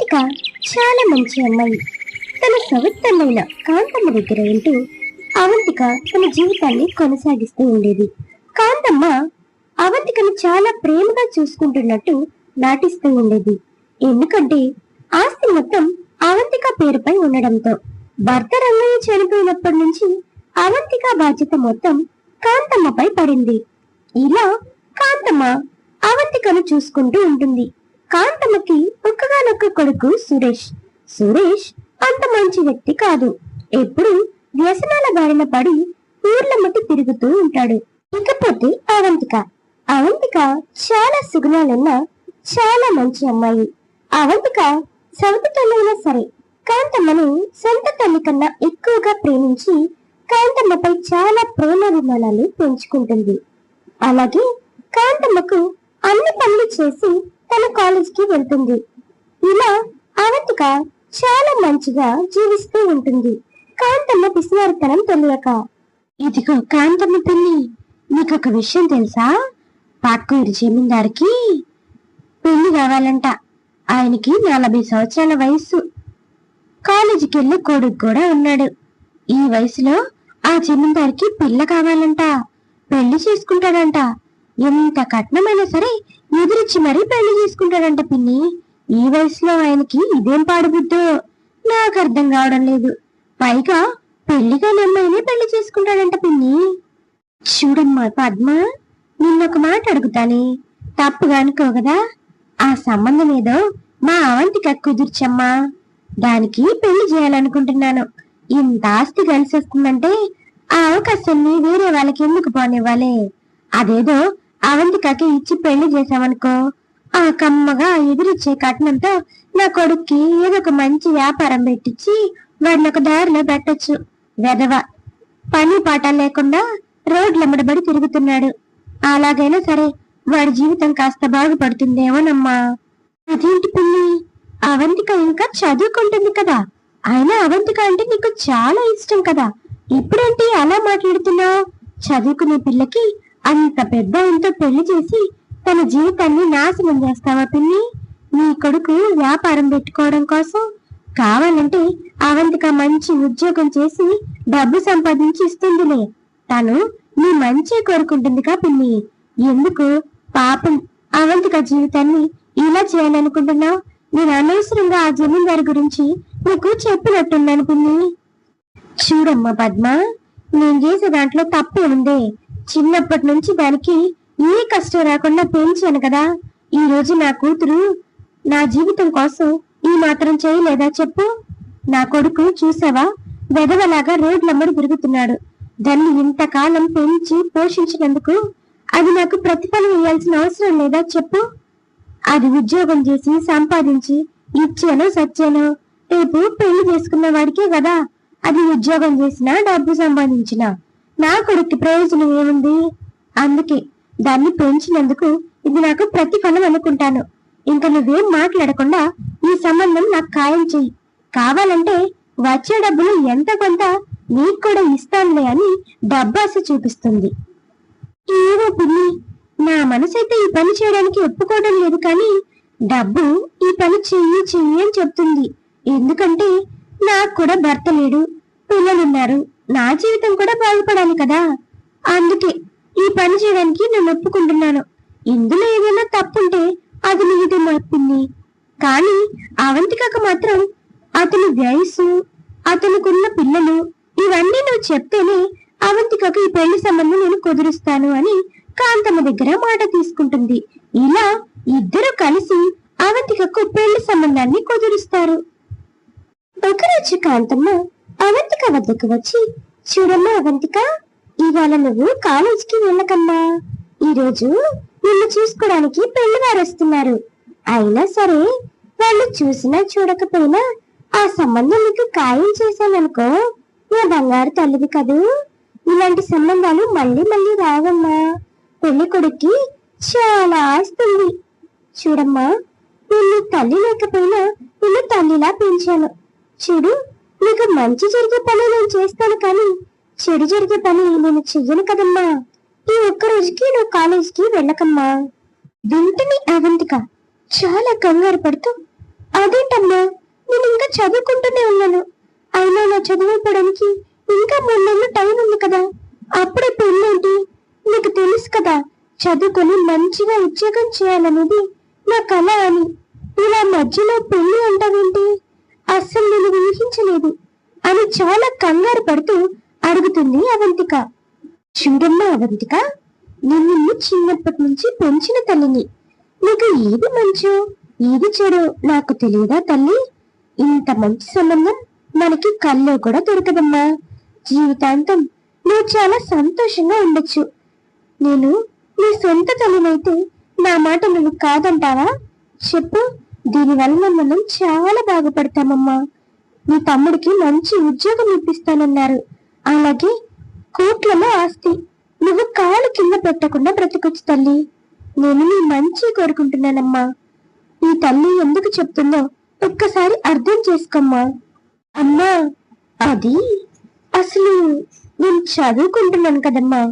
అవంతిక చాలా మంచి అమ్మాయి. తన సవిత్తన్నైన కాంతమ్మ దగ్గర ఉంటూ అవంతిక తన జీవితాన్ని కొనసాగిస్తూ ఉండేది. కాంతమ్మ అవంతికను చాలా ప్రేమగా చూసుకుంటున్నట్టు నాటిస్తూ ఉండేది. ఎందుకంటే ఆస్తి మొత్తం అవంతిక పేరుపై ఉండడంతో భర్త రంగయ్య చనిపోయినప్పటి నుంచి అవంతిక బాధ్యత మొత్తం కాంతమ్మపై పడింది. ఇలా కాంతమ్మ అవంతికను చూసుకుంటూ ఉంటుంది. కాంతమ్మకి ఒక్కగానొక్క కొడుకు సురేష్. సురేష్ అంత మంచి వ్యక్తి కాదు. ఎప్పుడు వ్యసనాల బారిన పడి ఊర్ల మట్టి తిరుగుతూ ఉంటాడు. ఇకపోతే అవంతిక. అవంతిక చాలా సుగుణాలున్న చాలా మంచి అమ్మాయి. అవంతిక సవతి తల్లైనా సరే కాంతమ్మను సొంత తల్లి కన్నా ఎక్కువగా ప్రేమించి కాంతమ్మపై చాలా ప్రేమాభిమానాలు పెంచుకుంటుంది. అలాగే కాంతమ్మకు అన్ని పనులు చేసి తన కాలేజీకి వెళ్తుంది. ఇలా అవంతిక చాలా మంచిగా జీవిస్తూ ఉంటుంది. కాంతమ్మ పిసినారితనం తెలియక ఇదిగో కాంతమ్మ పిల్లి నీకు ఒక విషయం తెలుసా? పాక్కూరి జమీందారికి పెళ్ళి కావాలంట. ఆయనకి నలభై సంవత్సరాల వయస్సు. కాలేజీకి వెళ్ళి కొడుకు కూడా ఉన్నాడు. ఈ వయసులో ఆ జమీందారికి పిల్ల కావాలంట. పెళ్ళి చేసుకుంటాడంట. ఎంత కట్నమైనా సరే ఎదురిచ్చి మరీ పెళ్ళి చేసుకుంటాడంట పిన్ని. ఈ వయసులో ఆయనకి ఇదేం పాడుబుద్దో నాకు అర్థం కావడం లేదు. పైగా పెళ్ళిగా అమ్మాయిని పెళ్ళి చేసుకుంటాడంట పిన్ని. చూడమ్మా పద్మ నిన్నొక మాట అడుగుతానే. తప్పుగా అనుకో కదా? ఆ సంబంధం ఏదో మా అవంతిక కుదుర్చమ్మా. దానికి పెళ్ళి చేయాలనుకుంటున్నాను. ఇంత ఆస్తి కలిసి వస్తుందంటే ఆ అవకాశాన్ని వేరే వాళ్ళకి ఎందుకు పోనివ్వాలి? అదేదో అవంతికకి ఇచ్చి పెళ్ళి చేసామనుకో ఆ కమ్మగా ఎదురిచ్చే కట్నంతో నా కొడుక్కి ఏదో ఒక మంచి వ్యాపారం పెట్టించి వాడిని ఒక దారిలో పెట్టొచ్చు. వెధవ. పని పాట లేకుండా రోడ్లమ్మడబడి తిరుగుతున్నాడు. అలాగైనా సరే వాడి జీవితం కాస్త బాగుపడుతుందేమోనమ్మా. అదేంటి పిల్లి అవంతిక ఇంకా చదువుకుంటుంది కదా. అయినా అవంతిక అంటే నీకు చాలా ఇష్టం కదా. ఇప్పుడేంటి అలా మాట్లాడుతున్నావు? చదువుకునే పిల్లకి అంత పెద్ద ఆయనతో పెళ్ళి చేసి తన జీవితాన్ని నాశనం చేస్తావా పిన్ని? నీ కొడుకు వ్యాపారం పెట్టుకోవడం కోసం కావాలంటే అవంతిక మంచి ఉద్యోగం చేసి డబ్బు సంపాదించి ఇస్తుందిలే. తను నీ మంచి కోరుకుంటుందిగా పిన్ని. ఎందుకు? పాపం అవంతిక జీవితాన్ని ఇలా చేయాలనుకుంటున్నావు? నేను అనవసరంగా ఆ జమీందారు గురించి నీకు చెప్పినట్టున్నాను పిన్ని. చూడమ్మా పద్మ నేను చేసే దాంట్లో తప్పే ఉంది. చిన్నప్పటి నుంచి దానికి ఏ కష్టం రాకుండా పెంచాను కదా. ఈ రోజు నా కూతురు నా జీవితం కోసం ఈ మాత్రం చేయలేదా చెప్పు. నా కొడుకు చూసావా? వెదవలాగా రోడ్లమ్మడి తిరుగుతున్నాడు. దాన్ని ఇంతకాలం పెంచి పోషించినందుకు అది నాకు ప్రతిఫలం ఇవ్వాల్సిన అవసరం లేదా చెప్పు. అది ఉద్యోగం చేసి సంపాదించి ఇచ్చానో సచ్చానో రేపు పెళ్ళి చేసుకున్న వాడికే కదా. అది ఉద్యోగం చేసినా డబ్బు సంపాదించినా. నా కొడుక్కి ప్రయోజనం ఏముంది? అందుకే దాన్ని పెంచినందుకు ఇది నాకు ప్రతిఫలం అనుకుంటాను. ఇంకా నువ్వేం మాట్లాడకుండా ఈ సంబంధం నాకు ఖాయం చెయ్యి. కావాలంటే వచ్చే డబ్బులు ఎంత కొంత నీకు కూడా ఇస్తానులే అని డబ్బాస చూపిస్తుంది. ఏవో పిన్ని నా మనసైతే ఈ పని చేయడానికి ఒప్పుకోవడం లేదు కానీ డబ్బు ఈ పని చెయ్యి చెయ్యి అని చెప్తుంది. ఎందుకంటే నాకు కూడా భర్త లేడు పిల్లలున్నారు. నా జీవితం కూడా బాగుపడాలి కదా. అందుకే ఈ పని చేయడానికి నేను ఒప్పుకుంటున్నాను. ఇందులో ఏదైనా తప్పుంటే అది నీదే చెప్పింది కానీ అవంతికకు మాత్రం అతని వయసు అతనుకున్న పిల్లలు ఇవన్నీ నువ్వు చెప్తేనే అవంతికకు ఈ పెళ్ళి సంబంధం నేను కుదురుస్తాను అని కాంతమ్మ దగ్గర మాట తీసుకుంటుంది. ఇలా ఇద్దరు కలిసి అవంతికకు పెళ్ళి సంబంధాన్ని కుదురుస్తారు. ఒకరోజు కాంతమ్మ అవంతిక వద్దకు వచ్చి చూడమ్మా అవంతిక ఇవాళ నువ్వు కాలేజీకి వెళ్ళకమ్మా. ఈరోజు నిన్ను చూసుకోవడానికి పెళ్ళివారు వస్తున్నారు. అయినా సరే వాళ్ళు చూసినా చూడకపోయినా ఆ సంబంధం నీకు ఖాయం చేశాననుకో నా బంగారు తల్లిది కదూ. ఇలాంటి సంబంధాలు మళ్ళీ మళ్ళీ రావమ్మా. పెళ్ళి కొడుక్కి చాలా ఆస్తుంది చూడమ్మా నిన్ను తల్లి లేకపోయినా నిన్ను తల్లిలా పెంచాను. చూడు నీకు మంచి జరిగే పని నేను చేస్తాను కానీ చెడు జరిగే పని నేను చెయ్యను కదమ్మా. ఈ ఒక్క రోజుకి నువ్వు కాలేజీకి వెళ్ళకమ్మా. వెంటనే అవంతిక చాలా కంగారు పడుతూ అదేంటమ్మా నేను ఇంకా చదువుకుంటూనే ఉన్నాను. అయినా నా చదువుకోవడానికి ఇంకా మూడు నెలలు టైం ఉంది కదా. అప్పుడే పెళ్ళేంటి నీకు తెలుసు కదా చదువుకొని మంచిగా ఉద్యోగం చేయాలనేది నా కళ అని. ఇలా మధ్యలో పెళ్ళి అంటావేంటి? అస్సలు నేను ఊహించలేదు అని చాలా కంగారు పడుతూ అడుగుతుంది అవంతిక. చూడమ్మా అవంతిక నిన్ను చిన్నప్పటి నుంచి పెంచిన తల్లిని. నీకు ఏది మంచో ఏది చెడో నాకు తెలియదా తల్లి? ఇంత మంచి సంబంధం మనకి కల్లో కూడా దొరకదమ్మా. జీవితాంతం నువ్వు చాలా సంతోషంగా ఉండొచ్చు. నేను నీ సొంత తల్లినైతే నా మాట నువ్వు కాదంటావా? చెప్పు. దీనివల్ల మనం చాలా బాగుపడతామమ్మా. నీ తమ్ముడికి మంచి ఉద్యోగం ఇప్పిస్తానన్నారు. అలాగే కోట్లలో ఆస్తి. నువ్వు కాలు కింద పెట్టకుండా బ్రతకొచ్చు తల్లి. నేను నీ మంచి కోరుకుంటున్నానమ్మా. ఈ తల్లి ఎందుకు చెప్తుందో ఒక్కసారి అర్థం చేసుకోమ్మా. అమ్మా అది అసలు నేను చదువుకుంటున్నాను కదమ్మా.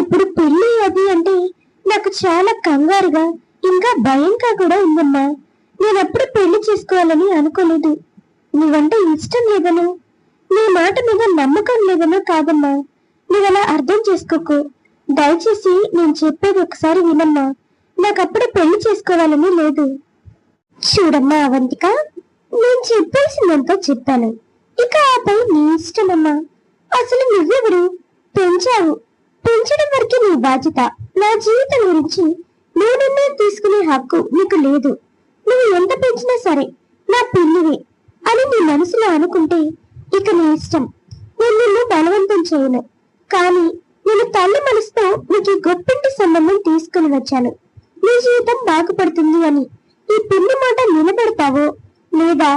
ఇప్పుడు పెళ్ళి అది అంటే నాకు చాలా కంగారుగా ఇంకా భయంగా కూడా ఉందమ్మా. నేను అప్పుడు పెళ్ళి చేసుకోవాలని అనుకోలేదు. నీవంటే ఇష్టం లేదను నీ మాట మీద నమ్మకం లేదనో కాదమ్మా. నువ్వు అలా అర్థం చేసుకోకు. దయచేసి నేను చెప్పేది ఒకసారి వినమ్మా. నాకు అప్పుడే పెళ్ళి చేసుకోవాలని లేదు. చూడమ్మా అవంతిక. నేను చెప్పాల్సిందంతా చెప్పాను. ఇక ఆపై నీ ఇష్టమమ్మా. అసలు నువ్వెవరు? పెంచావు. పెంచడం వరకే నీ బాధ్యత. నా జీవితం గురించి నీ తీసుకునే హక్కు నీకు లేదు. నువ్వు ఎంత పెంచినా సరే నా పిల్లివి అని నీ మనసులో అనుకుంటే ఇక నీ ఇష్టం. నేను నిన్ను బలవంతం చేయను. కానీ నేను తల్లి మనసుతో నీకు గొప్పింటి సంబంధం తీసుకుని వచ్చాను. నీ జీవితం బాగుపడుతుంది అని ఈ పిల్లి మాట నిలబెడతావో లేదా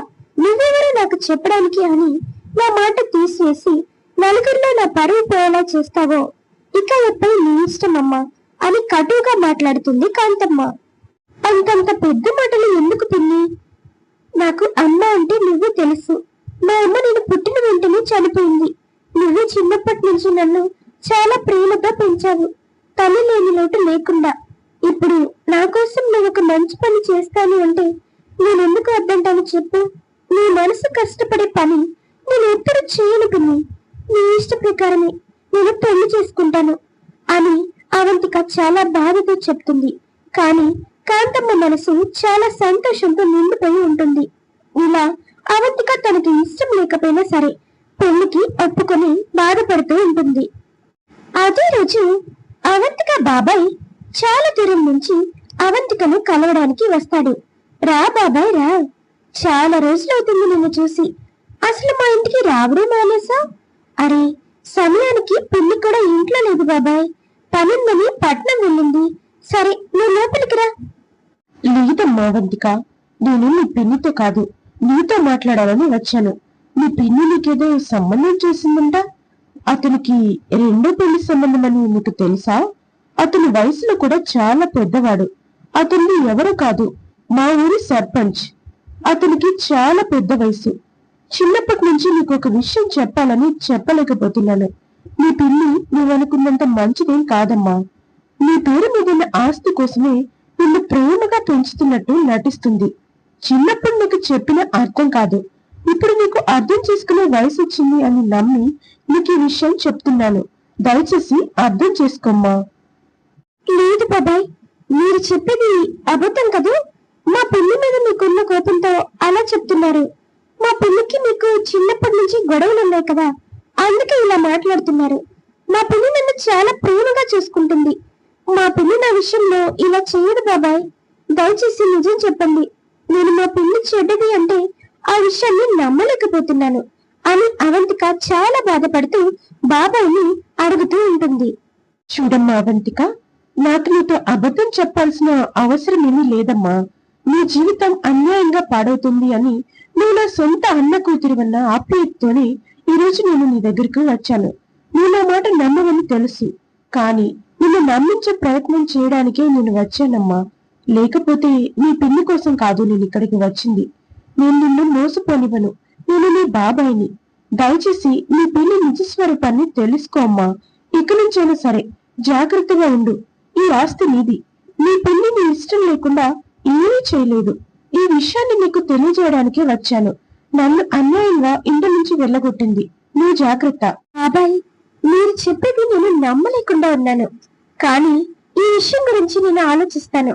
నువ్వెవరో నాకు చెప్పడానికి అని నా మాట తీసివేసి నలుగురిలో నా పరువు పోయేలా చేస్తావో ఇక ఎప్పుడు నీ ఇష్టమమ్మా అని కటువుగా మాట్లాడుతుంది కాంతమ్మ. అంతంత పెద్ద మాటలు ఎందుకు పిన్ని? నాకు అమ్మ అంటే నువ్వు తెలుసు. మా అమ్మ నేను పుట్టిన వెంటనే చనిపోయింది. నువ్వు చిన్నప్పటి నుంచి నన్ను చాలా ప్రేమతో పెంచావు. తల్లి లేని లోటు లేకుండా. ఇప్పుడు నా కోసం నువ్వు ఒక మంచి పని చేస్తాను అంటే నేను ఎందుకు వద్దంటాను చెప్పు. నీ మనసు కష్టపడే పని నేను ఎప్పుడు చేయను పిన్ని. నీ ఇష్ట ప్రకారమే నేను పెళ్ళి చేసుకుంటాను అని అవంతిక చాలా బాధతో చెప్తుంది. కానీ కాంతమ్మ మనసు చాలా సంతోషంతో నిండిపోయి ఉంటుంది. ఇలా అవంతిక తనకి ఇష్టం లేకపోయినా సరే పెళ్ళికి ఒప్పుకొని బాధపడుతూ ఉంటుంది. అదే రోజు అవంతిక బాబాయ్ చాలా దూరం నుంచి అవంతికను కలవడానికి వస్తాడు. రా బాబాయ్ రా. చాలా రోజులవుతుంది నిన్ను చూసి. అసలు మా ఇంటికి రావడం మానేసా? అరే సమయానికి పిల్లి కూడా ఇంట్లో లేదు బాబాయ్. పనుందని పట్నం వెళ్ళింది. సరే నువ్వు లోపలికి రా. లేదమ్మా వంతిక. నేను నీ పిన్నితో కాదు నీతో మాట్లాడాలని వచ్చాను. నీ పిన్ని నీకేదో సంబంధం చేసిందంట? అతనికి రెండో పెళ్ళి సంబంధం అని నీకు తెలుసా? అతని వయసులో కూడా చాలా పెద్దవాడు. అతన్ని ఎవరు కాదు మా ఊరి సర్పంచ్. అతనికి చాలా పెద్ద వయసు. చిన్నప్పటి నుంచి నీకు ఒక విషయం చెప్పాలని చెప్పలేకపోతున్నాను. నీ పిల్లి నువ్వనుకున్నంత మంచిదేం కాదమ్మా. నీ పేరు మీద ఆస్తి కోసమే నిన్ను ప్రేమగా పెంచుతున్నట్టు నటిస్తుంది. చిన్నప్పుడు నీకు చెప్పిన అర్థం కాదు. ఇప్పుడు నీకు అర్థం చేసుకునే వయసు వచ్చింది అని నమ్మి నీకు ఈ విషయం చెప్తున్నాను. దయచేసి అర్థం చేసుకోమ్మా. లేదు బాబాయ్ మీరు చెప్పేది అబద్ధం కదా? మా పెళ్ళి మీద మీకున్న కోపంతో అలా చెప్తున్నారు. మా పెళ్ళికి మీకు చిన్నప్పటి నుంచి గొడవలు ఉన్నాయి కదా అందుకే ఇలా మాట్లాడుతున్నారు. మా పెళ్ళి నన్ను చాలా ప్రేమగా చూసుకుంటుంది. మా పిల్లి నా విషయంలో ఇలా చేయదు బాబాయ్. దయచేసి నిజం చెప్పండి. నేను మా పిల్లి చెడ్డది అంటే ఆ విషయాన్ని నమ్మలేకపోతున్నాను అని అవంతిక చాలా బాధపడుతూ బాబాయ్ని అడుగుతూ ఉంటుంది. చూడమ్మా అవంతిక నాకు నీతో అబద్ధం చెప్పాల్సిన అవసరం ఏమీ లేదమ్మా. నీ జీవితం అన్యాయంగా పాడవుతుంది అని నువ్వు నా సొంత అన్న కూతురి వల్ల ఆప్యాయతతోనే ఈరోజు నేను నీ దగ్గరకు వచ్చాను. నువ్వు నా మాట నమ్మవని తెలుసు. కానీ నిన్ను నమ్మించే ప్రయత్నం చేయడానికే నేను వచ్చానమ్మా. లేకపోతే నీ పిన్ని కోసం కాదు నేను ఇక్కడికి వచ్చింది. నేను నిన్ను మోసపోనివ్వను. నేను నీ బాబాయిని. దయచేసి నీ పిల్లి నిజ స్వరూపాన్ని తెలుసుకో అమ్మా. ఇక నుంచైనా సరే జాగ్రత్తగా ఉండు. ఈ ఆస్తి నీది. నీ పిల్లి నీ ఇష్టం లేకుండా ఏమీ చేయలేదు. ఈ విషయాన్ని నీకు తెలియజేయడానికి వచ్చాను. నన్ను అన్యాయంగా ఇంటి నుంచి వెళ్ళగొట్టింది. నువ్వు జాగ్రత్త. బాబాయ్ మీరు చెప్పేది నేను నమ్మలేకుండా ఉన్నాను. కానీ ఈ విషయం గురించి నేను ఆలోచిస్తాను.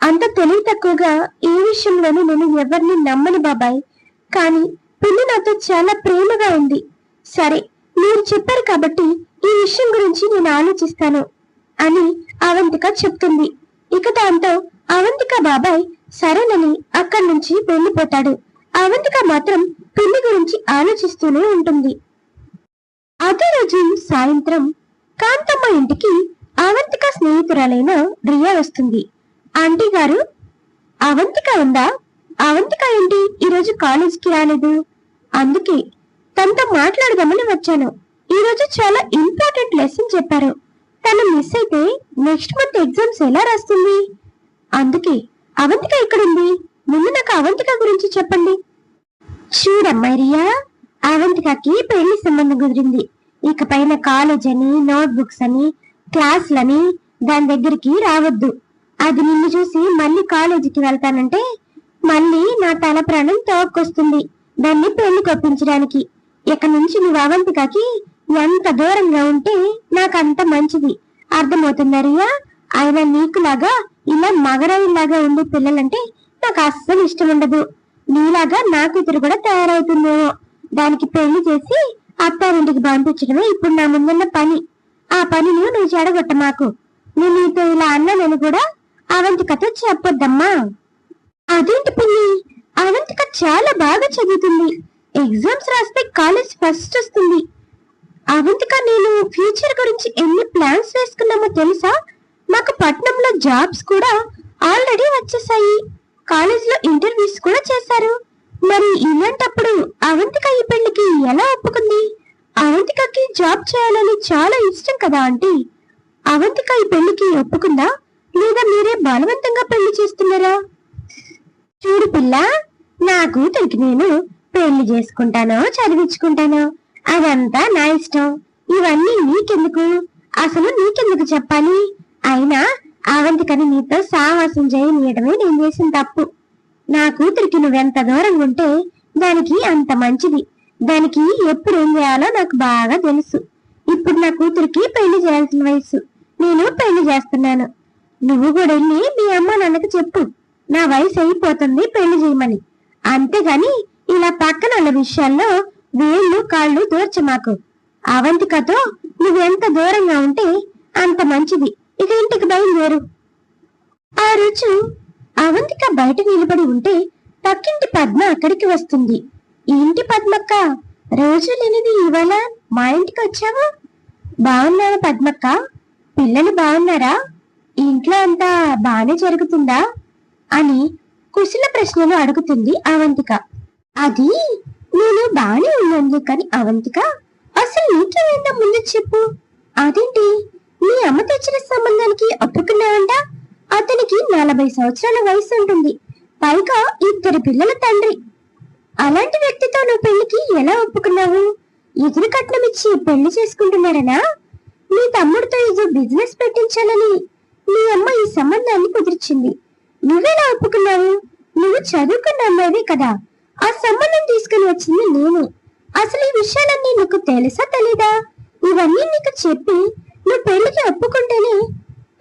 అంత తెలివి తక్కువగా ఏ విషయంలోనూ నేను ఎవరిని నమ్మను బాబాయ్. కానీ పిల్లి నాతో చాలా ప్రేమగా ఉంది. సరే మీరు చెప్పారు కాబట్టి ఈ విషయం గురించి నేను ఆలోచిస్తాను అని అవంతిక చెప్తుంది. ఇక దాంతో అవంతిక బాబాయ్ సరేనని అక్కడి నుంచి వెళ్ళిపోతాడు. అవంతిక మాత్రం పిల్లి గురించి ఆలోచిస్తూనే ఉంటుంది. అదే రోజు సాయంత్రం కాంతమ్మ ఇంటికి అవంతిక స్నేహితురాలైన రియా వస్తుంది. ఆంటీ గారు అవంతిక ఉందా? అవంతిక ఏంటి? ఈరోజు కాలేజీకి రాలేదు. అందుకే తనతో మాట్లాడదామని వచ్చాను. ఈరోజు చాలా ఇంపార్టెంట్ లెసన్ చెప్పారు. తను మిస్ అయితే నెక్స్ట్ మంత్ ఎగ్జామ్స్ ఎలా రాస్తుంది? అందుకే అవంతిక ఇక్కడుంది ముందు నాకు అవంతిక గురించి చెప్పండి. చూడమ్మా రియా అవంతికకి పెళ్ళి సంబంధం కుదిరింది. ఇక పైన కాలేజ్ అని నోట్బుక్స్ అని క్లాసులని దాని దగ్గరికి రావద్దు. అది నిన్ను చూసి మళ్ళీ కాలేజీకి వెళ్తానంటే మళ్ళీ నా తల ప్రాణం తోక్కొస్తుంది దాన్ని పెళ్ళి కొప్పించడానికి. ఇక నుంచి నువ్వు అవంతికకి ఎంత దూరంగా ఉంటే నాకు అంత మంచిది. అర్థమవుతుందా రియా అయినా నీకులాగా ఇలా మగరాయిలాగా ఉండే పిల్లలంటే నాకు అస్సలు ఇష్టం ఉండదు. నీలాగా నా కూతురు కూడా తయారవుతుందేమో. దానికి పెళ్ళి చేసి అత్తారింటికి పంపించడమే ఇప్పుడు నా ముందున్న పని. ఆ పనిని నువ్వు చెడగొట్ట మాకు. నేను నీతో ఇలా అన్నానని కూడా అవంతికతో చెప్పొద్దమ్మా. అదేంటి పిల్లి అవంతిక చాలా బాగా చదువుతుంది. ఎగ్జామ్స్ రాస్తే కాలేజ్ ఫస్ట్ వస్తుంది. అవంతిక నేను ఫ్యూచర్ గురించి ఎన్ని ప్లాన్స్ వేసుకున్నామో తెలుసా? మాకు పట్నంలో జాబ్స్ కూడా ఆల్రెడీ వచ్చేసాయి. కాలేజ్లో ఇంటర్వ్యూస్ కూడా చేశారు. మరి ఇలాంటప్పుడు అవంతిక ఈ పెళ్ళికి ఎలా ఒప్పుకుంది? అవంతికకి జాబ్ చేయాలని చాలా ఇష్టం కదా ఆంటీ? అవంతిక ఈ పెళ్ళికి ఒప్పుకుందా? లేదా మీరే బలవంతంగా పెళ్ళి చేస్తున్నారా? చూడు పిల్ల నా కూతురికి నేను పెళ్ళి చేసుకుంటానో చదివించుకుంటానో అదంతా నా ఇష్టం. ఇవన్నీ నీకెందుకు? అసలు నీకెందుకు చెప్పాలి? అయినా అవంతికని నీతో సావాసం చేయనీయడమే నేను చేసిన తప్పు. నా కూతురికి నువ్వెంత దూరంగా ఉంటే దానికి అంత మంచిది. దానికి ఎప్పుడు ఏం చేయాలో నాకు బాగా తెలుసు. ఇప్పుడు నా కూతురికి పెళ్ళి చేయాల్సిన వయసు. నేను పెళ్ళి చేస్తున్నాను. నువ్వు కూడా వెళ్ళి మీ అమ్మ నాన్నకి చెప్పు. నా వయసు అయిపోతుంది పెళ్ళి చేయమని. అంతేగాని ఇలా పక్కన విషయాల్లో వేళ్ళు కాళ్ళు దూర్చమాకు. అవంతికతో నువ్వెంత దూరంగా ఉంటే అంత మంచిది. ఇక ఇంటికి బయలుదేరు. ఆ రోజు అవంతిక బయట నిలబడి ఉంటే పక్కింటి పద్మ అక్కడికి వస్తుంది. ఏంటి పద్మక్క? రోజు లేనిది ఇవాళ మా ఇంటికి వచ్చావా? బాగున్నావా పద్మక్క? పిల్లలు బాగున్నారా? ఇంట్లో అంతా బాగానే జరుగుతుందా? అని కుశల ప్రశ్నలు అడుగుతుంది అవంతిక. అది నేను బాగానే ఉన్నాను కానీ అవంతిక అసలు నీకేమైందా ముందు చెప్పు. అదేంటి? నీ అమ్మ తెచ్చిన సంబంధానికి ఒప్పుకున్నావంట అతనికి నలభై సంవత్సరాల వయసు ఉంటుంది. పైగా ఇద్దరు పిల్లల తండ్రి. అలాంటి వ్యక్తితో నువ్వు పెళ్ళికి ఎలా ఒప్పుకున్నావు? ఎదురు కట్నం ఇచ్చి పెళ్ళి చేసుకుంటున్నారనా నీ తమ్ముడితో ఇది బిజినెస్ పెట్టించాలని నీ అమ్మ ఈ సంబంధాన్ని కుదిర్చింది. నువ్వెలా ఒప్పుకున్నావు? నువ్వు చదువుకున్న అమ్మాయివే కదా. ఆ సంబంధం తీసుకుని వచ్చింది నేను. అసలు ఈ విషయాలన్నీ నీకు తెలుసా తెలీదా? ఇవన్నీ నీకు చెప్పి నువ్వు పెళ్ళికి ఒప్పుకుంటేనే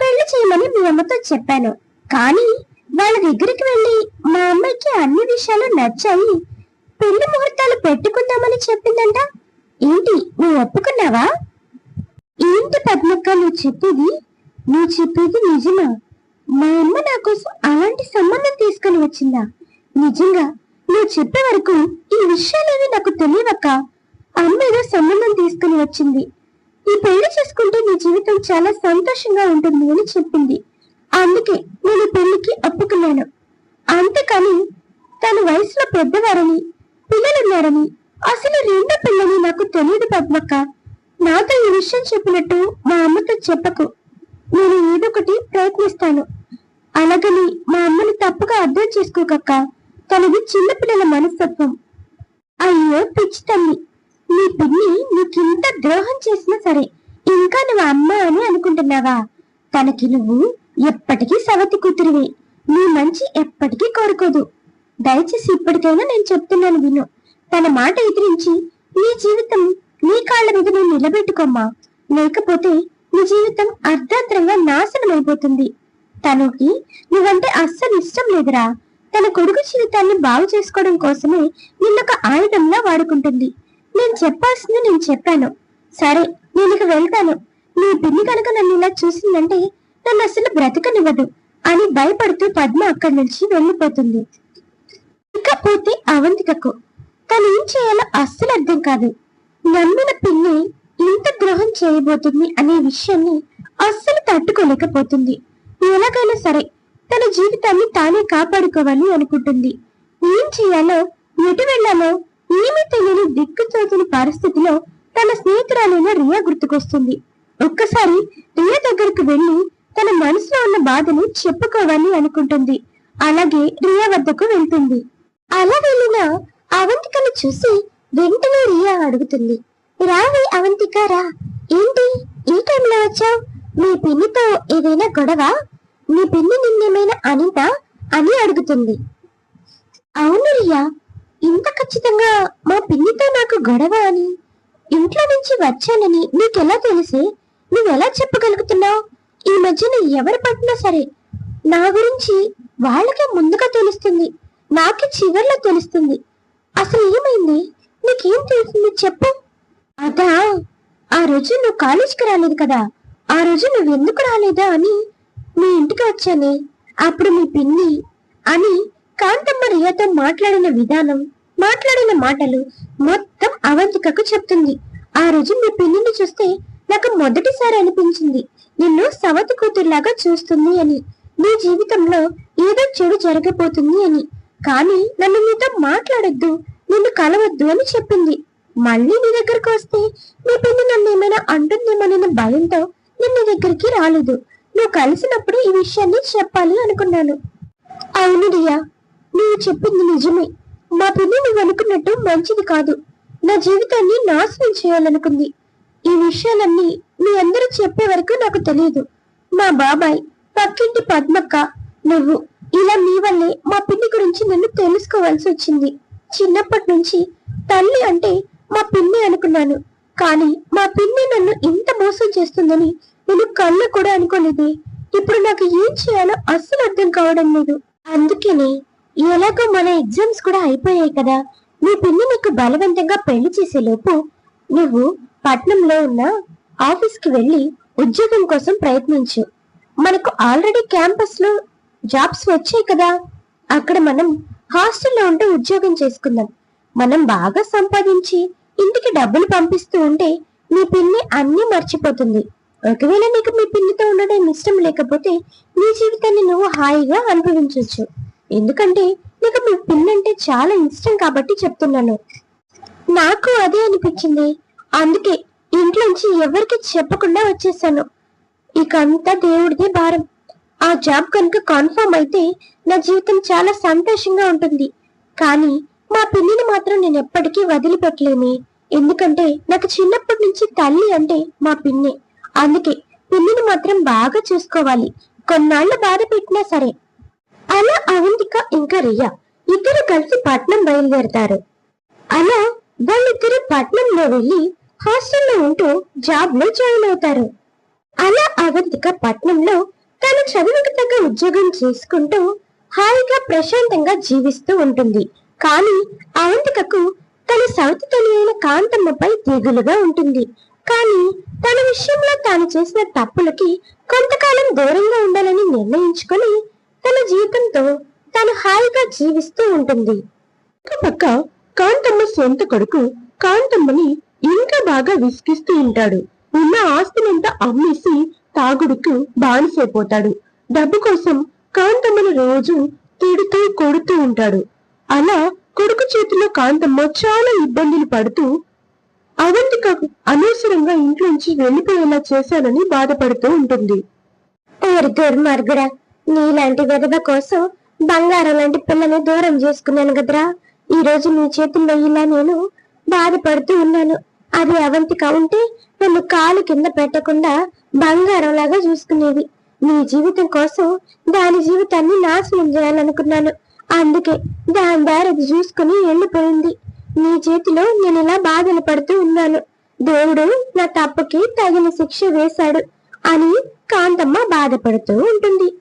పెళ్ళి చేయమని మీ అమ్మతో చెప్పాను. కానీ వాళ్ళ దగ్గరికి వెళ్ళి మా అమ్మాయికి అన్ని విషయాలు నచ్చాయి. పెళ్ళి ముహూర్తాలు పెట్టుకుందామని చెప్పిందంట. ఏంటి నువ్వు ఒప్పుకున్నావా? ఏంటి పద్మక్క నువ్వు చెప్పేది? నువ్వు చెప్పేది నిజమా? మా అమ్మ నా కోసం అలాంటి సంబంధం తీసుకొని వచ్చిందా? నిజంగా నువ్వు చెప్పే వరకు ఈ విషయాలేవి నాకు తెలియవక్క. అమ్మ ఏదో సంబంధం తీసుకుని వచ్చింది. ఈ పెళ్ళి చేసుకుంటే నీ జీవితం చాలా సంతోషంగా ఉంటుంది అని చెప్పింది. అందుకే నేను పెళ్ళికి ఒప్పుకున్నాను. అంతేకాని తన వయసులో పెద్దవారని పిల్లలున్నారని. అసలు రెండో పిల్లని నాకు తెలియదు పద్మక్క. నాతో ఈ విషయం చెప్పినట్టు మా అమ్మతో చెప్పకు. నేను ఏదో ఒకటి ప్రయత్నిస్తాను. అలాగని మా అమ్మని తప్పుగా అర్థం చేసుకోకక్క. తనది చిన్నపిల్లల మనస్తత్వం. అయ్యో పిచ్చి తల్లి. నీ పిన్ని నీకింత ద్రోహం చేసినా సరే ఇంకా నువ్వు అమ్మ అని అనుకుంటున్నావా? తనకి నువ్వు ఎప్పటికీ సవతి కూతురివే. నీ మంచి ఎప్పటికీ కోరుకోదు. దయచేసి ఇప్పటికైనా నేను చెప్తున్నాను విను. తన మాట ఎదిరించి నీ జీవితం నీ కాళ్ళ మీద నువ్వు నిలబెట్టుకోమ్మా. లేకపోతే నీ జీవితం అర్ధాంతరంగా నాశనం అయిపోతుంది తనకి నువ్వంటే అస్సలు ఇష్టం లేదురా. తన కొడుకు జీవితాన్ని బాగు చేసుకోవడం కోసమే నిన్నొక ఆయుధంలా వాడుకుంటుంది. నేను చెప్పాల్సింది నేను చెప్పాను. సరే నేను ఇక వెళ్తాను. నీ పిల్లి కనుక నన్ను ఇలా చూసిందంటే నన్ను అసలు బ్రతకనివ్వదు అని భయపడుతూ పద్మ అక్కడి నుంచి వెళ్ళిపోతుంది. ఇకపోతే అవంతికకు. తను ఏం చేయాలో అస్సలు అర్థం కాదు. నమ్మిన పిన్ని ఇంత ద్రోహం చేయబోతుంది అనే విషయాన్ని అస్సలు తట్టుకోలేకపోతుంది. ఎలాగైనా సరే తన జీవితాన్ని తానే కాపాడుకోవాలి అనుకుంటుంది. ఏం చేయాలో ఎటు వెళ్ళాలో ఏమీ తెలియని దిక్కుతోతుని పరిస్థితిలో తన స్నేహితురాలైన రియా గుర్తుకొస్తుంది. ఒక్కసారి రియా దగ్గరకు వెళ్ళి తన మనసులో ఉన్న బాధను చెప్పుకోవాలి అనుకుంటుంది. అలాగే రియా వద్దకు వెళ్తుంది. అలా వెళ్ళిన అవంతికను చూసి వెంటనే రియా అడుగుతుంది. రావే అవంతిక రా. ఏంటి? ఈ టైంలో వచ్చావు? మీ పిన్నితో ఏదైనా గొడవ? మీ పిన్ని నిన్నేమైనా అనిత అని అడుగుతుంది. అవును రియా. ఇంత ఖచ్చితంగా మా పిన్నితో నాకు గొడవ అని? ఇంట్లో నుంచి వచ్చానని నీకెలా తెలిసి? నువ్వెలా చెప్పగలుగుతున్నావు? ఈ మధ్యన ఎవరు పట్టినా సరే నా గురించి వాళ్ళకే ముందుగా తెలుస్తుంది. నాకే చివర్లో తెలుస్తుంది. అసలు ఏమైంది? నీకేం తెలిసింది చెప్పు. అదా ఆ రోజు నువ్వు కాలేజీకి రాలేదు కదా. ఆ రోజు నువ్వు ఎందుకు రాలేదా అని మీ ఇంటికి వచ్చానే. అప్పుడు మీ పిన్ని అని కాంతమ్మ రియాతో మాట్లాడిన విధానం మాట్లాడిన మాటలు మొత్తం అవంతికకు చెప్తుంది. ఆ రోజు మీ పిన్నిని చూస్తే నాకు మొదటిసారి అనిపించింది. నిన్ను సవతి కూతురులాగా చూస్తుంది అని. నీ జీవితంలో ఏదో చెడు జరగబోతుంది అని. కానీ నన్ను నీతో మాట్లాడొద్దు నిన్ను కలవద్దు అని చెప్పింది. మళ్ళీ నీ దగ్గరకు వస్తే నీ పిన్ని నన్ను ఏమైనా అంటుందేమోనన్న భయంతో నేను నీ దగ్గరికి రాలేదు. నువ్వు కలిసినప్పుడు ఈ విషయాన్ని చెప్పాలి అనుకున్నాను. అవును రియా నువ్వు చెప్పింది నిజమే. మా పిన్ని నువ్వు అనుకున్నట్టు మంచిది కాదు. నా జీవితాన్ని నాశనం చేయాలనుకుంది. ఈ విషయాలన్నీ మీ అందరూ చెప్పే వరకు నాకు తెలియదు. మా బాబాయ్ పక్కింటి పద్మక్క నువ్వు ఇలా నీ వల్లే మా పిన్ని గురించి నన్ను తెలుసుకోవాల్సి వచ్చింది. చిన్నప్పటి నుంచి తల్లి అంటే మా పిన్ని అనుకున్నాను. కానీ మా పిన్ని నన్ను ఇంత మోసం చేస్తుందని నేను కళ్ళు కూడా అనుకోలేదు. ఇప్పుడు నాకు ఏం చేయాలో అస్సలు అర్థం కావడం లేదు. అందుకనే ఎలాగో మన ఎగ్జామ్స్ కూడా అయిపోయాయి కదా. నీ పిన్ని నీకు బలవంతంగా పెళ్ళి చేసే లోపు నువ్వు పట్నంలో ఉన్న ఆఫీస్కి వెళ్ళి ఉద్యోగం కోసం ప్రయత్నించు. మనకు ఆల్రెడీ క్యాంపస్లో జాబ్స్ వచ్చాయి కదా. అక్కడ మనం హాస్టల్లో ఉంటే ఉద్యోగం చేసుకుందాం. మనం బాగా సంపాదించి ఇంటికి డబ్బులు పంపిస్తూ ఉంటే మీ పిన్ని అన్ని మర్చిపోతుంది. ఒకవేళ నీకు మీ పిన్నితో ఉండడం ఇష్టం లేకపోతే నీ జీవితాన్ని నువ్వు హాయిగా అనుభవించవచ్చు ఎందుకంటే నీకు మీ పిన్ని అంటే చాలా ఇష్టం కాబట్టి చెప్తున్నాను. నాకు అదే అనిపించింది. అందుకే ఇంట్లోంచి ఎవరికి చెప్పకుండా వచ్చేసాను. ఇకంతా దేవుడిదే భారం. ఆ జాబ్ కనుక కన్ఫర్మ్ అయితే నా జీవితం చాలా సంతోషంగా ఉంటుంది. కానీ మా పిన్నిని మాత్రం నేను ఎప్పటికీ వదిలిపెట్టలేని ఎందుకంటే నాకు చిన్నప్పటి నుంచి తల్లి అంటే మా పిన్నే. అందుకే పిన్నిని మాత్రం బాగా చూసుకోవాలి. కొన్నాళ్ళు బాధ పెట్టినా సరే. అలా అవంతిక ఇంకా రియా ఇద్దరు కలిసి పట్నం బయలుదేరతారు. అలా వాళ్ళిద్దరు పట్నంలో వెళ్ళి హాస్టల్లో ఉంటూ జాబ్లో జాయిన్ అవుతారు. అలా అవంతిక పట్నంలో తను చదువుకు తగ్గ ఉద్యోగం చేసుకుంటూ హాయిగా ప్రశాంతంగా జీవిస్తూ ఉంటుంది. కానీ అవంతికకు తన సౌతి తెలియని కాంతమ్మపై దిగులుగా ఉంటుంది. కానీ తన విషయంలో తాను చేసిన తప్పులకి కొంతకాలం దూరంగా ఉండాలని నిర్ణయించుకొని తన జీవితంతో తాను హాయిగా జీవిస్తూ ఉంటుంది. ఒక పక్క కాంతమ్మ సొంత కొడుకు కాంతమ్మని ఇంకా బాగా విసిగిస్తూ ఉంటాడు. ఉన్న ఆస్తినంతా అమ్మేసి తాగుడుకు బానిసైపోతాడు. డబ్బు కోసం కాంతమ్మను రోజు తిడుతూ కొడుతూ ఉంటాడు. అలా కొడుకు చేతిలో కాంతమ్మ చాలా ఇబ్బందులు పడుతూ అవంతికకు అనవసరంగా ఇంట్లోంచి వెళ్ళిపోయేలా చేశానని బాధపడుతూ ఉంటుంది. ఓరి దుర్మార్గుడా నీలాంటి విధవ కోసం బంగారం లాంటి పిల్లని దూరం చేసుకున్నాను కదరా. ఈ రోజు నీ చేతుల్లో ఇలా నేను బాధపడుతూ ఉన్నాను. అది అవంతిక ఉంటే నన్ను కాలు కింద పెట్టకుండా బంగారం లాగా చూసుకునేది. నీ జీవితం కోసం దాని జీవితాన్ని నాశనం చేయాలనుకున్నాను. అందుకే దాని దారి అది చూసుకుని వెళ్ళిపోయింది. నీ చేతిలో నేను ఇలా బాధలు పడుతూ ఉన్నాను. దేవుడు నా తప్పుకి తగిన శిక్ష వేశాడు అని కాంతమ్మ బాధపడుతూ ఉంటుంది.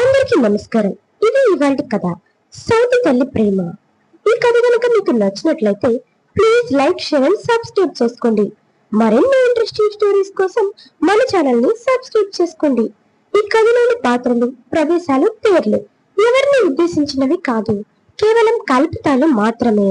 అందరికీ నమస్కారం. ఇది ఇవాళ కథ. సౌతి తల్లి ప్రేమ. ఈ కథ కనుక మీకు నచ్చినట్లయితే please like share and subscribe చేసుకోండి. మరెన్నో ఇంట్రెస్టింగ్ స్టోరీస్ కోసం మన ఛానల్ని సబ్స్క్రైబ్ చేసుకోండి. ఈ కథలోని పాత్రలు ప్రదేశాలు పేర్లు ఎవరిని ఉద్దేశించినవి కాదు కేవలం కల్పితాలు మాత్రమే.